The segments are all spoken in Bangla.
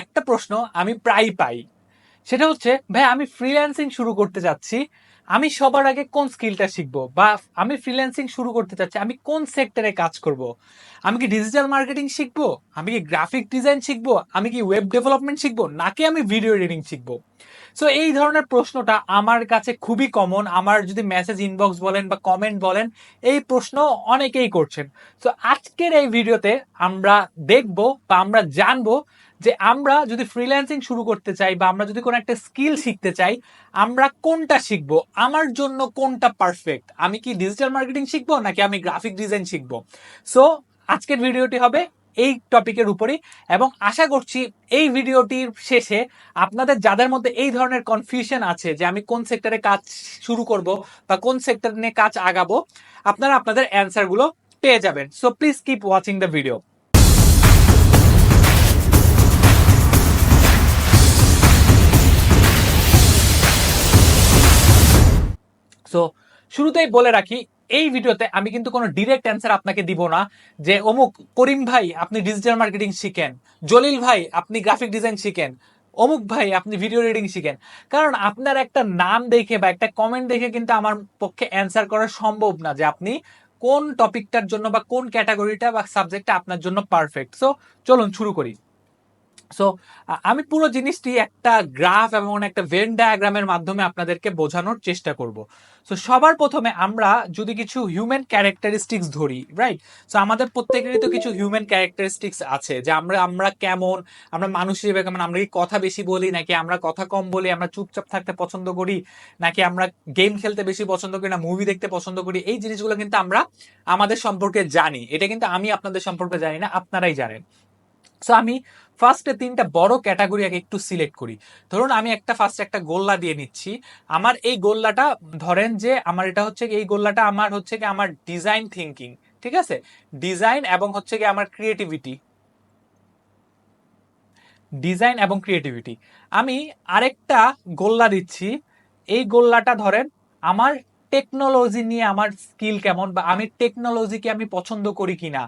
একটা প্রশ্ন আমি প্রায় পাই। সেটা হচ্ছে, ভাই, আমি ফ্রিল্যান্সিং শুরু করতে যাচ্ছি আমি সবার আগে কোন স্কিলটা শিখব? বা আমি ফ্রিল্যান্সিং শুরু করতে চাচ্ছি, আমি কোন সেক্টরে কাজ করব? আমি কি ডিজিটাল মার্কেটিং শিখব? আমি কি গ্রাফিক ডিজাইন শিখব? আমি কি ওয়েব ডেভেলপমেন্ট শিখব? নাকি আমি ভিডিও এডিটিং শিখব? সো এই ধরনের প্রশ্নটা আমার কাছে খুবই কমন আমার যদি মেসেজ ইনবক্স বলেন বা কমেন্ট বলেন, এই প্রশ্ন অনেকেই করছেন। সো আজকের এই ভিডিওতে আমরা দেখব বা আমরা জানব যে আমরা যদি ফ্রিল্যান্সিং শুরু করতে চাই বা আমরা যদি কোনো একটা স্কিল শিখতে চাই, আমরা কোনটা শিখব? আমার জন্য কোনটা পারফেক্ট আমি কি ডিজিটাল মার্কেটিং শিখব নাকি আমি গ্রাফিক ডিজাইন শিখব? সো আজকের ভিডিওটি হবে এই টপিকের উপরেই এবং আশা করছি এই ভিডিওটির শেষে আপনাদের যাদের মধ্যে এই ধরনের কনফিউশন আছে যে আমি কোন সেক্টরে কাজ শুরু করব বা কোন সেক্টর নিয়ে কাজ আগাবো, আপনারা আপনাদের অ্যান্সারগুলো পেয়ে যাবেন। So please keep watching the video so শুরুতেই বলে রাখি, এই ভিডিওতে আমি কিন্তু কোনো ডিরেক্ট অ্যান্সার আপনাকে দিব না যে, অমুক করিম ভাই আপনি ডিজিটাল মার্কেটিং শিখেন, জলিল ভাই আপনি গ্রাফিক ডিজাইন শিখেন, অমুক ভাই আপনি ভিডিও রিডিং শিখেন। কারণ আপনার একটা নাম দেখে বা একটা কমেন্ট দেখে কিন্তু আমার পক্ষে অ্যান্সার করা সম্ভব না যে, আপনি কোন টপিকটার জন্য বা কোন ক্যাটাগরিটা বা সাবজেক্টটা আপনার জন্য পারফেক্ট সো চলুন শুরু করি। সো আমি পুরো জিনিসটি একটা গ্রাফ এবং একটা ভেন ডায়াগ্রামের মাধ্যমে আপনাদেরকে বোঝানোর চেষ্টা করব। সো সবার প্রথমে আমরা যদি কিছু হিউম্যান ক্যারেক্টারিস্টিক্স ধরি রাইট সো আমাদের প্রত্যেকেরই তো কিছু হিউম্যান ক্যারেক্টারিস্টিক্স আছে, যে আমরা আমরা কেমন, আমরা মানুষ হিসেবে কেমন, আমরা কি কথা বেশি বলি, নাকি আমরা কথা কম বলি, আমরা চুপচাপ থাকতে পছন্দ করি, নাকি আমরা গেম খেলতে বেশি পছন্দ করি, না মুভি দেখতে পছন্দ করি, এই জিনিসগুলো কিন্তু আমরা আমাদের সম্পর্কে জানি। এটা কিন্তু আমি আপনাদের সম্পর্কে জানি না, আপনারাই জানেন। সো আমি ফার্স্টে তিনটা বড় ক্যাটাগরি আগে একটু সিলেক্ট করি। ধরুন আমি একটা ফার্স্ট একটা গোল্লা দিয়ে নিচ্ছি। আমার এই গোল্লাটা, ধরেন যে আমার এটা হচ্ছে এই গোল্লাটা আমার হচ্ছে কি আমার ডিজাইন থিঙ্কিং ঠিক আছে? ডিজাইন এবং হচ্ছে কি আমার ক্রিয়েটিভিটি ডিজাইন এবং ক্রিয়েটিভিটি আমি আরেকটা গোল্লা দিচ্ছি। এই গোল্লাটা ধরেন আমার টেকনোলজি নিয়ে আমার স্কিল কেমন বা আমি টেকনোলজিকে আমি পছন্দ করি কিনা?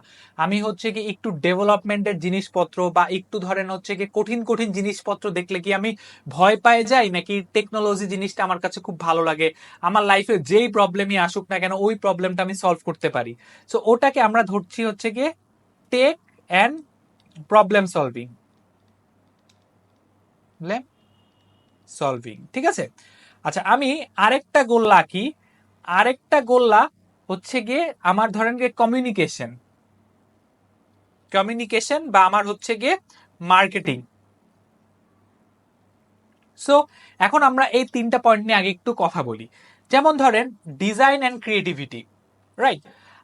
আমি হচ্ছে কি একটু ডেভেলপমেন্টের জিনিসপত্র বা একটু ধরেন হচ্ছে কি কঠিন কঠিন জিনিসপত্র দেখলে কি আমি ভয় পাই যাই? নাকি টেকনোলজি জিনিসটা আমার কাছে খুব ভালো লাগে? আমার লাইফে যেই প্রবলেমই আসুক না কেন, ওই প্রবলেমটা আমি সলভ করতে পারি। সো ওটাকে আমরা ধরছি হচ্ছে গিয়ে tech and problem solving solving ঠিক আছে? আচ্ছা আমি আরেকটা গোল্লা আঁকি আরেকটা গোল্লা হচ্ছে গিয়ে আমার ধরেন গিয়ে কমিউনিকেশন কমিউনিকেশন বা আমার হচ্ছে গিয়ে মার্কেটিং সো এখন আমরা এই তিনটা পয়েন্ট নিয়ে আগে একটু কথা বলি। যেমন ধরেন ডিজাইন অ্যান্ড ক্রিয়েটিভিটি রাইট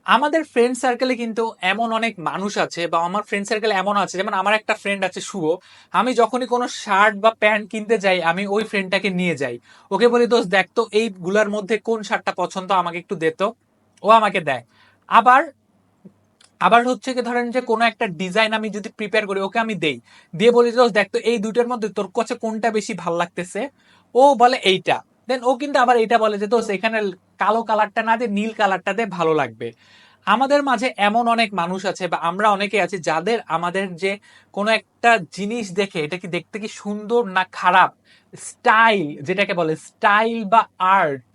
আমাদের ফ্রেন্ড সার্কেলে কিন্তু এমন অনেক মানুষ আছে বা আমার ফ্রেন্ড সার্কেলে এমন আছে, যেমন আমার একটা ফ্রেন্ড আছে শুভ, আমি যখনই কোনো শার্ট বা প্যান্ট কিনতে যাই, আমি ওই ফ্রেন্ডটাকে নিয়ে যাই। ওকে বলি দোষ দেখ তো এইগুলার মধ্যে কোন শার্টটা পছন্দ, আমাকে একটু দে তো। ও আমাকে দেয়। আবার আবার হচ্ছে কি, ধরেন যে কোনো একটা ডিজাইন আমি যদি প্রিপেয়ার করি, ওকে আমি দেই। দিয়ে বলি দোষ দেখ তো এই দুটোর মধ্যে তোর কাছে কোনটা বেশি ভালো লাগতেছে? ও বলে, এইটা। দেন ও কিন্তু আবার এটা বলে যে দোষ এখানে কালো কালারটা না দিয়ে নীল কালারটা দিয়ে ভালো লাগবে। আমাদের মাঝে এমন অনেক মানুষ আছে বা আমরা অনেকে আছি যাদের আমাদের যে কোনো একটা জিনিস দেখে এটা কি দেখতে কি সুন্দর না খারাপ? স্টাইল, যেটাকে বলে স্টাইল বা আর্ট,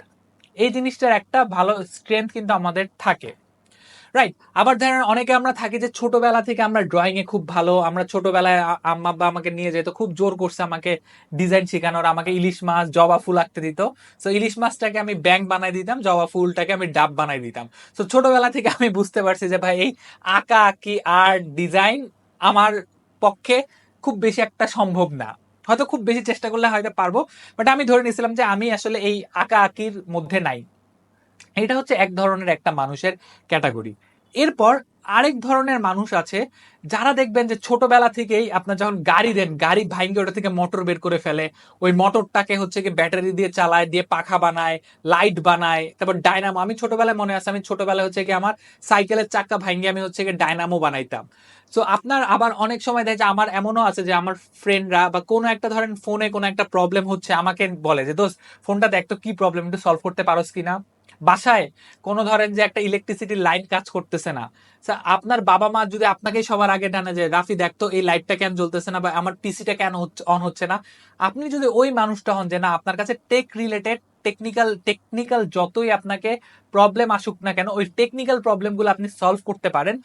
এই জিনিসটার একটা ভালো স্ট্রেংথ কিন্তু আমাদের থাকে। রাইট আবার ধরেন অনেকে আমরা থাকি যে ছোটবেলা থেকে আমরা ড্রয়িং এ খুব ভালো, আমরা ছোটবেলায় আম্মা বা আমাকে নিয়ে যেত, খুব জোর করছে আমাকে ডিজাইন শেখানোর, আমাকে ইলিশ মাছ, জবা ফুল আঁকতে দিত। সো ইলিশ মাছটাকে আমি ব্যাংক বানাই দিতাম, জবা ফুলটাকে আমি ডাব বানাই দিতাম। সো ছোটবেলা থেকে আমি বুঝতে পারছি যে ভাই, এই আঁকা, আঁকি আর ডিজাইন আমার পক্ষে খুব বেশি একটা সম্ভব না। হয়তো খুব বেশি চেষ্টা করলে হয়তো পারব বাট আমি ধরে নিয়েছিলাম যে আমি আসলে এই আঁকা, আঁকির মধ্যে নাই। এটা হচ্ছে এক ধরনের একটা মানুষের ক্যাটাগরি এরপর আরেক ধরনের মানুষ আছে, যারা দেখবেন যে ছোটবেলা থেকেই আপনার যখন গাড়ি দেন, গাড়ি ভাঙ্গে ওটা থেকে মোটর বের করে ফেলে, ওই মোটরটাকে হচ্ছে কি ব্যাটারি দিয়ে চালায়, দিয়ে পাখা বানায়, লাইট বানায়, তারপর ডায়নামো, আমি ছোটবেলায় মনে আছে, আমি ছোটবেলায় হচ্ছে কি আমার সাইকেলের চাক্কা ভাঙ্গে আমি হচ্ছে কি ডায়নামো বানাইতাম। সো আপনার আবার অনেক সময় দেখে আমার এমনও আছে যে আমার ফ্রেন্ডরা বা কোনো একটা ধরেন ফোনে কোনো একটা প্রবলেম হচ্ছে, আমাকে বলে যে, দোস্ত ফোনটা দেখ তো কি প্রবলেম একটু সলভ করতে পারোস কিনা? বাসায় কোনো ধরেন যে একটা ইলেকট্রিসিটির লাইন কাজ করতেছে না। আপনার বাবা মা যদি আপনাকে সবার আগে টানে যে, রাফি দেখতো এই লাইটটা কেন জ্বলতেছে না বা আমার পিসিটা কেন অন হচ্ছে না? আপনি যদি ওই মানুষটা হন যে, না, আপনার কাছে টেক রিলেটেড টেকনিক্যাল টেকনিক্যাল যতই আপনাকে প্রবলেম আসুক না কেন, ওই টেকনিক্যাল প্রবলেমগুলো আপনি সলভ করতে পারেন,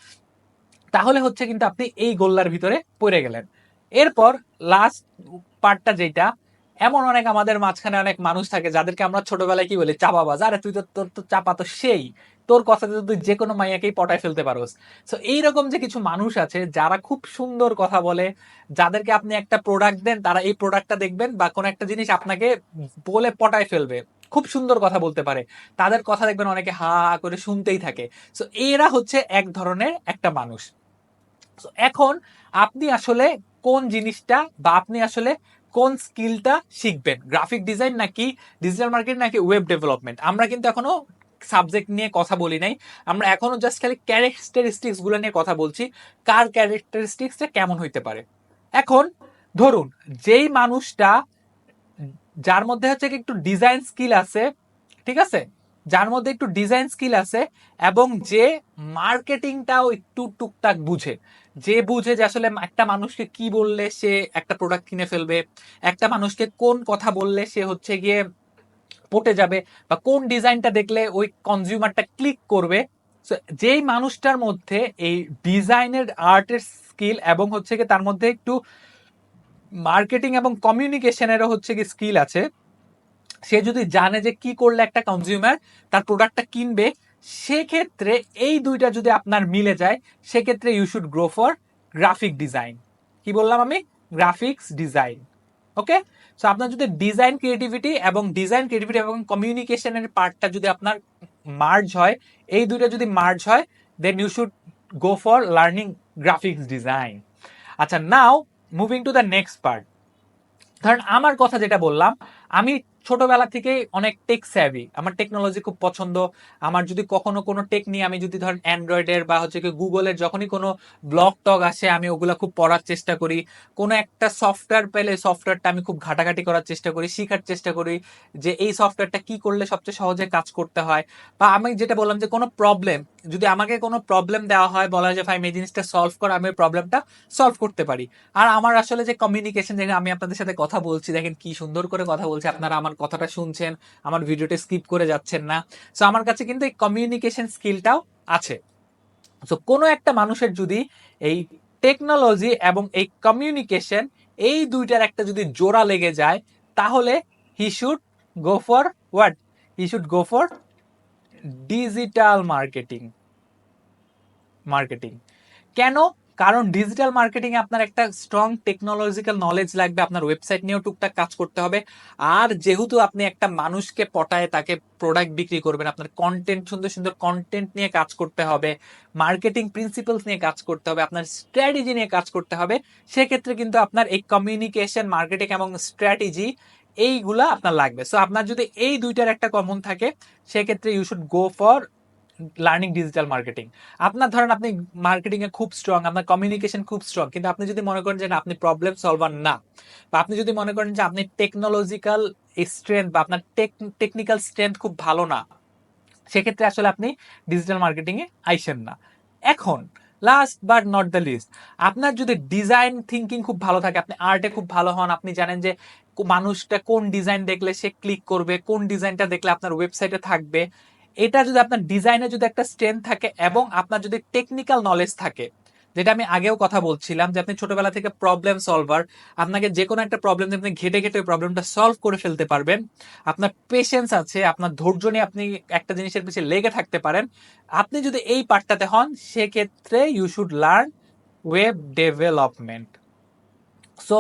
তাহলে হচ্ছে কিন্তু আপনি এই গোল্লার ভিতরে পড়ে গেলেন। এরপর লাস্ট পার্টটা যেটা এমন অনেক আমাদের মাঝখানে অনেক মানুষ থাকে যাদেরকে আমরা ছোটবেলায় কি বলি চাপাবাজ আরে তুই তো, তোর তো চাপা তো সেই। তোর কথাতে তুই যে কোনো মাইয়াকেই পটায় ফেলতে পারোস। সো এইরকম যে কিছু মানুষ আছে, যারা খুব সুন্দর কথা বলে, যাদেরকে আপনি একটা প্রোডাক্ট দেন, তারা এই প্রোডাক্টটা দেখবেন বা কোনো একটা জিনিস আপনাকে বলে পটায় ফেলবে। খুব সুন্দর কথা বলতে পারে। তাদের কথা দেখবেন অনেকে হা করে শুনতেই থাকে। সো এরা হচ্ছে এক ধরনের একটা মানুষ। এখন আপনি আসলে কোন জিনিসটা বা আপনি আসলে কোন স্কিলটা শিখবেন? গ্রাফিক ডিজাইন নাকি ডিজিটাল মার্কেটিং নাকি ওয়েব ডেভেলপমেন্ট? আমরা কিন্তু এখনও সাবজেক্ট নিয়ে কথা বলি নাই। আমরা এখনও জাস্ট খালি ক্যারেক্টারিস্টিক্সগুলো নিয়ে কথা বলছি। কার ক্যারেক্টারিস্টিক্সটা কেমন হইতে পারে? এখন ধরুন, যেই মানুষটা, যার মধ্যে হচ্ছে একটু ডিজাইন স্কিল আছে, ঠিক আছে? যার মধ্যে একটু ডিজাইন স্কিল আছে এবং যে মার্কেটিংটাও একটু টুকটাক বুঝে। যে বুঝে যে আসলে একটা মানুষকে কি বললে সে একটা প্রোডাক্ট কিনে ফেলবে, একটা মানুষকে কোন কথা বললে সে হচ্ছে গিয়ে পটে যাবে বা কোন ডিজাইনটা দেখলে ওই কনজিউমারটা ক্লিক করবে। যেই মানুষটার মধ্যে এই ডিজাইনের আর্টের স্কিল এবং হচ্ছে কি তার মধ্যে একটু মার্কেটিং এবং কমিউনিকেশনেরও হচ্ছে কি স্কিল আছে, সে যদি জানে যে কি করলে একটা কনজিউমার তার প্রোডাক্টটা কিনবে সেক্ষেত্রে এই দুইটা যদি আপনার মিলে যায়, সেক্ষেত্রে you should grow for graphic design কি বললাম আমি? গ্রাফিক্স ডিজাইন ওকে সো আপনার যদি ডিজাইন ক্রিয়েটিভিটি এবং ডিজাইন ক্রিয়েটিভিটি এবং কমিউনিকেশনের পার্টটা যদি আপনার মার্জ হয়, এই দুইটা যদি মার্জ হয় then you should go for learning graphics design আচ্ছা now moving to the next part ধরেন, আমার কথা যেটা বললাম, আমি ছোটবেলা থেকে অনেক টেক স্যাভি আমার টেকনোলজি খুব পছন্দ। আমার যদি কখনো কোনো টেক নিয়ে আমি যদি ধরেন অ্যান্ড্রয়েডের বা হচ্ছে কি গুগলের যখনই কোনো ব্লগ টক আসে, আমি ওগুলো খুব পড়ার চেষ্টা করি। কোনো একটা সফটওয়্যার পেলে সফটওয়্যারটা আমি খুব ঘাটাঘাটি করার চেষ্টা করি, শেখার চেষ্টা করি যে এই সফটওয়্যারটা কি করলে সবচেয়ে সহজে কাজ করতে হয়। বা আমি যেটা বললাম যে কোনো প্রবলেম যদি আমাকে কোনো প্রবলেম দেওয়া হয়, বলা যে ভাই এই জিনিসটা সলভ করা, আমি প্রবলেমটা সলভ করতে পারি। আর আমার আসলে যে কমিউনিকেশন যেখানে আমি আপনাদের সাথে কথা বলছি, দেখেন কি সুন্দর করে কথা বলছি, আপনারা আমার কথাটা শুনছেন, আমার ভিডিওটা স্কিপ করে যাচ্ছেন না। সো আমার কাছে কিন্তু এই কমিউনিকেশন স্কিলটাও আছে। সো কোনো একটা মানুষের যদি এই টেকনোলজি এবং এই কমিউনিকেশন এই দুইটার একটা যদি জোড়া লেগে যায়, তাহলে he should go for what he should go for digital marketing marketing কেন? কারণ ডিজিটাল মার্কেটিং এ আপনার একটা স্ট্রং টেকনোলজিক্যাল নলেজ লাগবে, আপনার ওয়েবসাইট নিয়েও টুকটাক কাজ করতে হবে। আর যেহেতু আপনি একটা মানুষকে পটায় তাকে প্রোডাক্ট বিক্রি করবেন, আপনার কন্টেন্ট সুন্দর সুন্দর কন্টেন্ট নিয়ে কাজ করতে হবে মার্কেটিং প্রিন্সিপালস নিয়ে কাজ করতে হবে, আপনার স্ট্র্যাটেজি নিয়ে কাজ করতে হবে, সেক্ষেত্রে কিন্তু আপনার এই কমিউনিকেশন মার্কেটিং এবং স্ট্র্যাটেজি এইগুলা আপনার লাগবে। সো আপনার যদি এই দুইটার একটা কমন থাকে, সেক্ষেত্রে you should go for learning digital marketing আপনার ধরেন আপনি মার্কেটিং এ খুব স্ট্রং আপনার কমিউনিকেশন খুব স্ট্রং কিন্তু আপনি যদি মনে করেন যে আপনি প্রবলেম সলভার না, বা আপনি যদি মনে করেন যে আপনি টেকনোলজিক্যাল স্ট্রেংথ বা আপনার টেকনিক্যাল স্ট্রেংথ খুব ভালো না, সেক্ষেত্রে আসলে আপনি ডিজিটাল মার্কেটিং এ আইসেন না। এখন last but not the least আপনার যদি ডিজাইন থিঙ্কিং খুব ভালো থাকে, আপনি আর্টে খুব ভালো হন, আপনি জানেন যে মানুষটা কোন ডিজাইন দেখলে সে ক্লিক করবে, কোন ডিজাইনটা দেখলে আপনার ওয়েবসাইটে থাকবে এটা যদি আপনার ডিজাইনে যদি একটা স্ট্রেংথ থাকে এবং আপনার যদি টেকনিক্যাল নলেজ থাকে, যেটা আমি আগেও কথা বলছিলাম যে আপনি ছোটবেলা থেকে প্রবলেম সলভার আপনাকে যে কোনো একটা প্রবলেম আপনি ঘেটে ঘেটে প্রবলেমটা সলভ করে ফেলতে পারবেন। আপনার পেশেন্স আছে, আপনার ধৈর্য নিয়ে আপনি একটা জিনিসের পিছিয়ে লেগে থাকতে পারেন। আপনি যদি এই পার্টটাতে হন, সেক্ষেত্রে you should learn web development so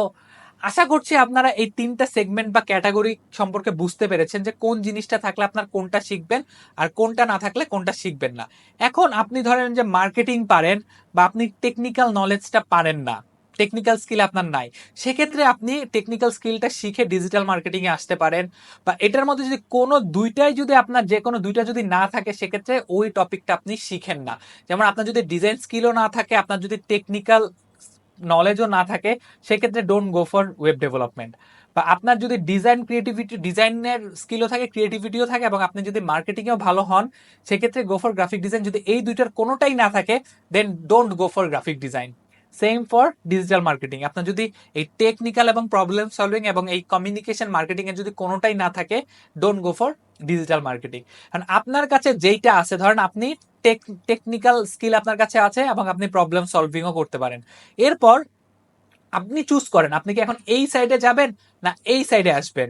আশা করছি আপনারা এই তিনটা সেগমেন্ট বা ক্যাটাগরি সম্পর্কে বুঝতে পেরেছেন যে কোন জিনিসটা থাকলে আপনার কোনটা শিখবেন আর কোনটা না থাকলে কোনটা শিখবেন না। এখন আপনি ধরেন যে মার্কেটিং পারেন বা আপনি টেকনিক্যাল নলেজটা পারেন না টেকনিক্যাল স্কিল আপনার নাই, সেক্ষেত্রে আপনি টেকনিক্যাল স্কিলটা শিখে ডিজিটাল মার্কেটিংয়ে আসতে পারেন বা এটার মধ্যে যদি কোনো দুইটাই যদি আপনার যে কোনো দুইটা যদি না থাকে, সেক্ষেত্রে ওই টপিকটা আপনি শিখেন না। যেমন আপনার যদি ডিজাইন স্কিলও না থাকে, আপনার যদি টেকনিক্যাল নলেজও না থাকে, সেক্ষেত্রে don't go for web development বা আপনার যদি ডিজাইন ক্রিয়েটিভিটি ডিজাইনের স্কিলও থাকে ক্রিয়েটিভিটিও থাকে এবং আপনি যদি মার্কেটিংয়েও ভালো হন, সেক্ষেত্রে গো ফর গ্রাফিক ডিজাইন যদি এই দুইটার কোনোটাই না থাকে then don't go for graphic design same for digital marketing আপনার যদি এই টেকনিক্যাল এবং প্রবলেম সলভিং এবং এই কমিউনিকেশন মার্কেটিং এর যদি কোনোটাই না থাকে don't go for digital marketing কারণ আপনার কাছে যেইটা আছে, ধরেন আপনি টেকনিক্যাল স্কিল আপনার কাছে আছে এবং আপনি প্রবলেম সলভিংও করতে পারেন। এরপর আপনি চুজ করেন, আপনি কি এখন এই সাইডে যাবেন না এই সাইডে আসবেন?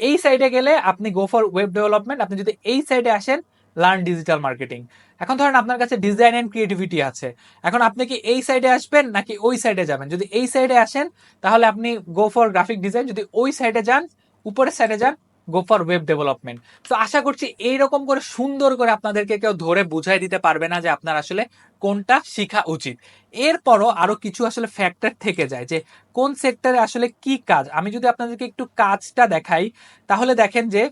এই সাইডে গেলে আপনি গো ফর ওয়েব ডেভেলপমেন্ট আপনি যদি এই সাইডে আসেন লার্ন ডিজিটাল মার্কেটিং এখন ধরেন আপনার কাছে ডিজাইন অ্যান্ড ক্রিয়েটিভিটি আছে। এখন আপনি কি এই সাইডে আসবেন নাকি ওই সাইডে যাবেন? যদি এই সাইডে আসেন, তাহলে আপনি গো ফর গ্রাফিক ডিজাইন যদি ওই সাইডে যান, উপরের সাইডে যান গো ফর ওয়েব ডেভেলপমেন্ট তো আশা করছি এইরকম করে সুন্দর করে আপনাদেরকে কেউ ধরে বুঝাই দিতে পারবে না যে আপনার আসলে কোনটা শেখা উচিত। এরপরও আরও কিছু আসলে ফ্যাক্টর থেকে যায় যে কোন সেক্টরে আসলে কি কাজ। আমি যদি আপনাদেরকে একটু কাজটা দেখাই, তাহলে দেখেন যে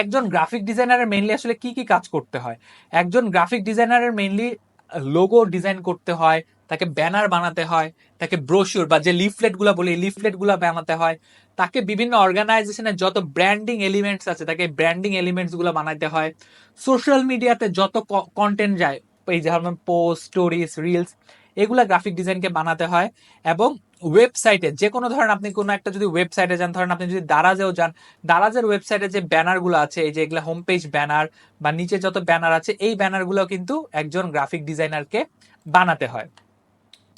একজন গ্রাফিক ডিজাইনারের মেইনলি আসলে কি কি কাজ করতে হয়? একজন গ্রাফিক ডিজাইনারের মেইনলি লোগো ডিজাইন করতে হয়, তাকে ব্যানার বানাতে হয়, তাকে ব্রোশিওর বা যে লিফলেটগুলা বলি লিফলেটগুলা বানাতে হয়, তাকে বিভিন্ন অর্গানাইজেশনের যত ব্র্যান্ডিং এলিমেন্টস আছে, তাকে ব্র্যান্ডিং এলিমেন্টসগুলো বানাতে হয়। সোশ্যাল মিডিয়াতে যত কন্টেন্ট যায়, এই যেমন পোস্ট স্টোরিজ রিলস এগুলা গ্রাফিক ডিজাইনকে বানাতে হয় এবং ওয়েবসাইটে যে কোনো ধরেন আপনি কোনো একটা যদি ওয়েবসাইটে যান, ধরেন আপনি যদি দারাজেও যান, দারাজের ওয়েবসাইটে যে ব্যানারগুলো আছে, এই যে এগুলো হোম পেজ ব্যানার বা নিচে যত ব্যানার আছে, এই ব্যানারগুলো কিন্তু একজন গ্রাফিক ডিজাইনারকে বানাতে হয়।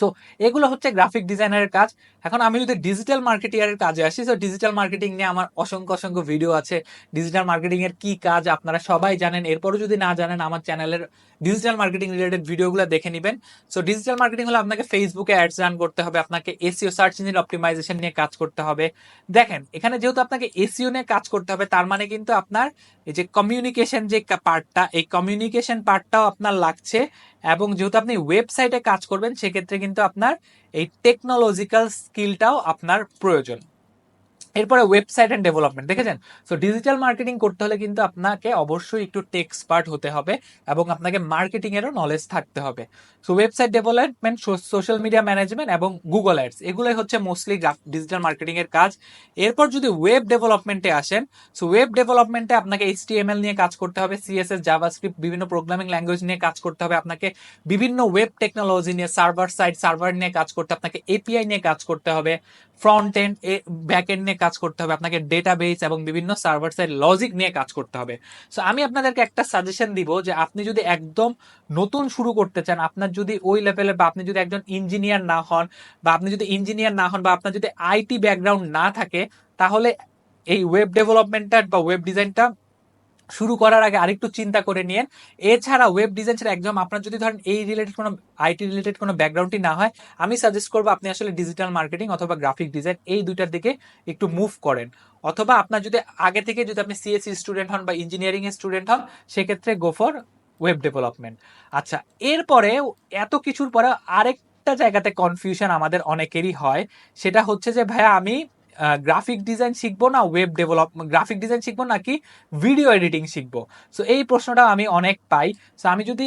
তো এগুলো হচ্ছে গ্রাফিক ডিজাইনারের কাজ। এখন আমি যদি ডিজিটাল মার্কেটিং এর কাজে আসি তো ডিজিটাল মার্কেটিং নিয়ে আমার অসংখ্য অসংখ্য ভিডিও আছে। ডিজিটাল মার্কেটিং এর কি কাজ আপনারা সবাই জানেন। এরপরও যদি না জানেন, আমার চ্যানেলের ডিজিটাল মার্কেটিং রিলেটেড ভিডিওগুলো দেখে নেবেন। সো ডিজিটাল মার্কেটিং হলে আপনাকে ফেসবুকে অ্যাডস রান করতে হবে, আপনাকে এসিও সার্চ ইঞ্জিন অপটিমাইজেশন নিয়ে কাজ করতে হবে। দেখেন, এখানে যেহেতু আপনাকে এসিও নিয়ে কাজ করতে হবে, তার মানে কিন্তু আপনার এই যে কমিউনিকেশন যে পার্টটা এই কমিউনিকেশন পার্টটাও আপনার লাগছে। এবং যেহেতু আপনি ওয়েবসাইটে কাজ করবেন সেক্ষেত্রে কিন্তু আপনার এই টেকনোলজিক্যাল স্কিলটাও আপনার প্রয়োজন। এরপরে ওয়েবসাইট এন্ড ডেভেলপমেন্ট দেখেছেন? সো ডিজিটাল মার্কেটিং করতে হলে কিন্তু আপনাকে অবশ্যই একটু টেক্সপার্ট হতে হবে এবং আপনাকে মার্কেটিং এরও নলেজ থাকতে হবে। So website development social media management এবং গুগল অ্যাডস এগুলোই হচ্ছে মোস্টলি ডিজিটাল মার্কেটিং এর কাজ। এরপর যদি ওয়েব ডেভেলপমেন্টে আসেন সো ওয়েব ডেভেলপমেন্টে আপনাকে এইচটিএমএল নিয়ে কাজ করতে হবে সিএসএস জাভাস্ক্রিপ্ট বিভিন্ন প্রোগ্রামিং ল্যাঙ্গুয়েজ নিয়ে কাজ করতে হবে, আপনাকে বিভিন্ন ওয়েব টেকনোলজি নিয়ে সার্ভার সাইড সার্ভার নিয়ে কাজ করতে, আপনাকে এপিআই নিয়ে কাজ করতে হবে ফ্রন্ট এন্ড ব্যাক এন্ড নিয়ে কাজ করতে হবে, আপনাকে ডেটাবেস এবং বিভিন্ন সার্ভার সাইড লজিক নিয়ে কাজ করতে হবে। সো আমি আপনাদেরকে একটা সাজেশন দিব যে, আপনি যদি একদম নতুন শুরু করতে চান, আপনার যদি ওই লেভেলে বা আপনি যদি একজন ইঞ্জিনিয়ার না হন, বা আপনি যদি ইঞ্জিনিয়ার না হন, বা আপনার যদি আইটি ব্যাকগ্রাউন্ড না থাকে, তাহলে এই ওয়েব ডেভেলপমেন্টটা বা ওয়েব ডিজাইনটা শুরু করার আগে আরেকটু চিন্তা করে নিন এছাড়া ওয়েব ডিজাইন ছাড়া একদম আপনার যদি ধরেন এই রিলেটেড কোনো আইটি রিলেটেড কোনো ব্যাকগ্রাউন্ডই না হয়, আমি সাজেস্ট করব আপনি আসলে ডিজিটাল মার্কেটিং অথবা গ্রাফিক ডিজাইন এই দুইটার দিকে একটু মুভ করেন। অথবা আপনার যদি আগে থেকে যদি আপনি সিএসসি স্টুডেন্ট হন বা ইঞ্জিনিয়ারিং এর স্টুডেন্ট হন, সেক্ষেত্রে গো ফর ওয়েব ডেভেলপমেন্ট আচ্ছা এরপরে এত কিছুর পরে আরেকটা জায়গাতে কনফিউশন আমাদের অনেকেরই হয়, সেটা হচ্ছে যে ভাইয়া আমি গ্রাফিক ডিজাইন শিখব না ওয়েব ডেভেলপ গ্রাফিক ডিজাইন শিখব নাকি ভিডিও এডিটিং শিখব? সো এই প্রশ্নটা আমি অনেক পাই। সো আমি যদি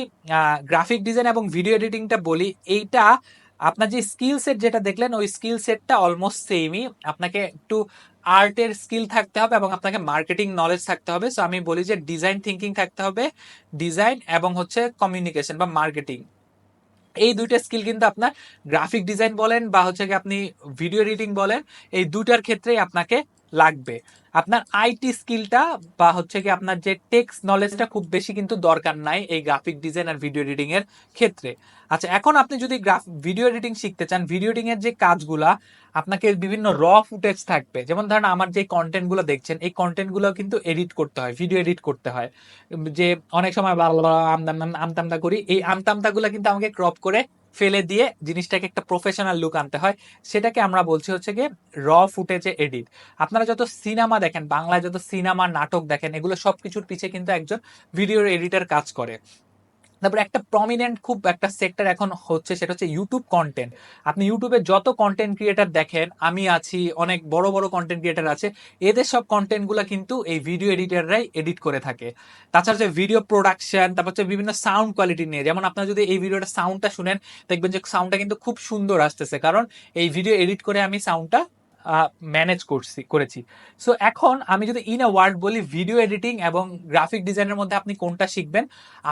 গ্রাফিক ডিজাইন এবং ভিডিও এডিটিংটা বলি, এইটা আপনার যে স্কিল সেট যেটা দেখলেন, ওই স্কিল সেটটা অলমোস্ট সেমই আপনাকে একটু আর্টের স্কিল থাকতে হবে এবং আপনাকে মার্কেটিং নলেজ থাকতে হবে। সো আমি বলি যে ডিজাইন থিঙ্কিং থাকতে হবে। ডিজাইন এবং হচ্ছে কমিউনিকেশন বা মার্কেটিং এই দুইটা স্কিল কিন্তু আপনার গ্রাফিক ডিজাইন বলেন বা হচ্ছে কি আপনি ভিডিও এডিটিং বলেন, এই দুটার ক্ষেত্রেই আপনাকে লাগবে। আপনার আইটি স্কিলটা বা হচ্ছে কি আপনার যে টেক্স নলেজটা খুব বেশি কিন্তু দরকার নাই এই গ্রাফিক ডিজাইন আর ভিডিও এডিটিং এর ক্ষেত্রে। আচ্ছা এখন আপনি যদি গ্রাফ ভিডিও এডিটিং শিখতে চান ভিডিও এডিটিং এর যে কাজগুলা, আপনাকে বিভিন্ন র ফুটেজ থাকবে। যেমন ধরেন আমার যে কন্টেন্টগুলো দেখছেন, এই কন্টেন্টগুলো কিন্তু এডিট করতে হয় ভিডিও এডিট করতে হয়। যে অনেক সময় আমতামতা করি, এই আমতামতা গুলো কিন্তু আমাকে ক্রপ করে ফেলে দিয়ে জিনিসটাকে একটা প্রফেশনাল লুক আনতে হয়, সেটাকে আমরা বলছি হচ্ছে গিয়ে র ফুটেজে এডিট আপনারা যত সিনেমা দেখেন, বাংলায় যত সিনেমা নাটক দেখেন, এগুলো সব কিছুর পিছিয়ে কিন্তু একজন ভিডিওর এডিটার কাজ করে। তারপর একটা প্রমিনেন্ট খুব একটা সেক্টর এখন হচ্ছে, সেটা হচ্ছে ইউটিউব কন্টেন্ট আপনি ইউটিউবে যত কন্টেন্ট ক্রিয়েটার দেখেন, আমি আছি, অনেক বড় বড় কন্টেন্ট ক্রিয়েটার আছে, এদের সব কন্টেন্টগুলো কিন্তু এই ভিডিও এডিটাররাই এডিট করে থাকে। তাছাড়া হচ্ছে ভিডিও প্রোডাকশন তারপর হচ্ছে বিভিন্ন সাউন্ড কোয়ালিটি নিয়ে। যেমন আপনারা যদি এই ভিডিওটা সাউন্ডটা শুনেন, দেখবেন যে সাউন্ডটা কিন্তু খুব সুন্দর আসতেছে। কারণ এই ভিডিও এডিট করে আমি সাউন্ডটা ম্যানেজ করছি, করেছি। সো এখন আমি যদি ইন আ ওয়ার্ড বলি ভিডিও এডিটিং এবং গ্রাফিক ডিজাইনের মধ্যে আপনি কোনটা শিখবেন,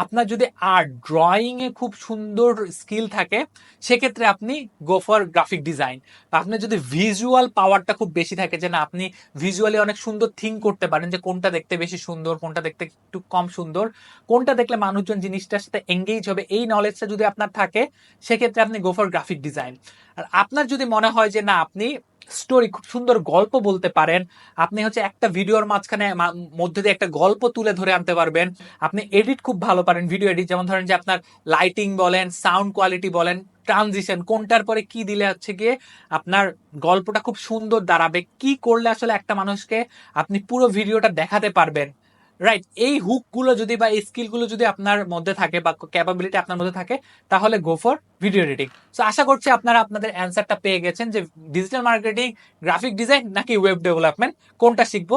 আপনার যদি আর্ট ড্রয়িংয়ে খুব সুন্দর স্কিল থাকে, সেক্ষেত্রে আপনি গো ফর গ্রাফিক ডিজাইন আপনার যদি ভিজুয়াল পাওয়ারটা খুব বেশি থাকে যে না, আপনি ভিজুয়ালি অনেক সুন্দর থিঙ্ক করতে পারেন যে কোনটা দেখতে বেশি সুন্দর, কোনটা দেখতে একটু কম সুন্দর, কোনটা দেখলে মানুষজন জিনিসটার সাথে এঙ্গেজ হবে, এই নলেজটা যদি আপনার থাকে, সেক্ষেত্রে আপনি গো ফর গ্রাফিক ডিজাইন আর আপনার যদি মনে হয় যে না, আপনি স্টোরি খুব সুন্দর গল্প বলতে পারেন। আপনি হচ্ছে একটা ভিডিওর মাঝখানে মধ্যে দিয়ে একটা গল্প তুলে ধরে আনতে পারবেন। আপনি এডিট খুব ভালো পারেন ভিডিও এডিট যেমন ধরেন যে আপনার লাইটিং বলেন সাউন্ড কোয়ালিটি বলেন ট্রানজিশন কোনটার পরে কি দিলে হচ্ছে গিয়ে আপনার গল্পটা খুব সুন্দর দাঁড়াবে, কি করলে আসলে একটা মানুষকে আপনি পুরো ভিডিওটা দেখাতে পারবেন। রাইট এই হুকগুলো যদি বা এই স্কিলগুলো যদি আপনার মধ্যে থাকে বা ক্যাপাবিলিটি আপনার মধ্যে থাকে, তাহলে go for video editing so আশা করছি আপনারা আপনাদের অ্যান্সারটা পেয়ে গেছেন যে ডিজিটাল মার্কেটিং গ্রাফিক ডিজাইন নাকি ওয়েব ডেভেলপমেন্ট কোনটা শিখব?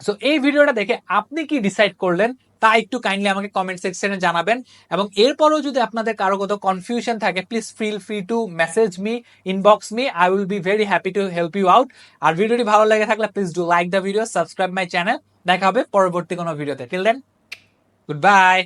সো এই ভিডিওটা দেখে আপনি কি ডিসাইড করলেন তা একটু কাইন্ডলি আমাকে কমেন্ট সেকশনে জানাবেন। এবং এরপরেও যদি আপনাদের কারও কোথাও কনফিউশন থাকে please feel free to message me inbox me I will be very happy to help you out আর ভিডিওটি ভালো লেগে থাকলে please do like the video subscribe my channel দেখা হবে পরবর্তী কোনো ভিডিওতে। Till then good bye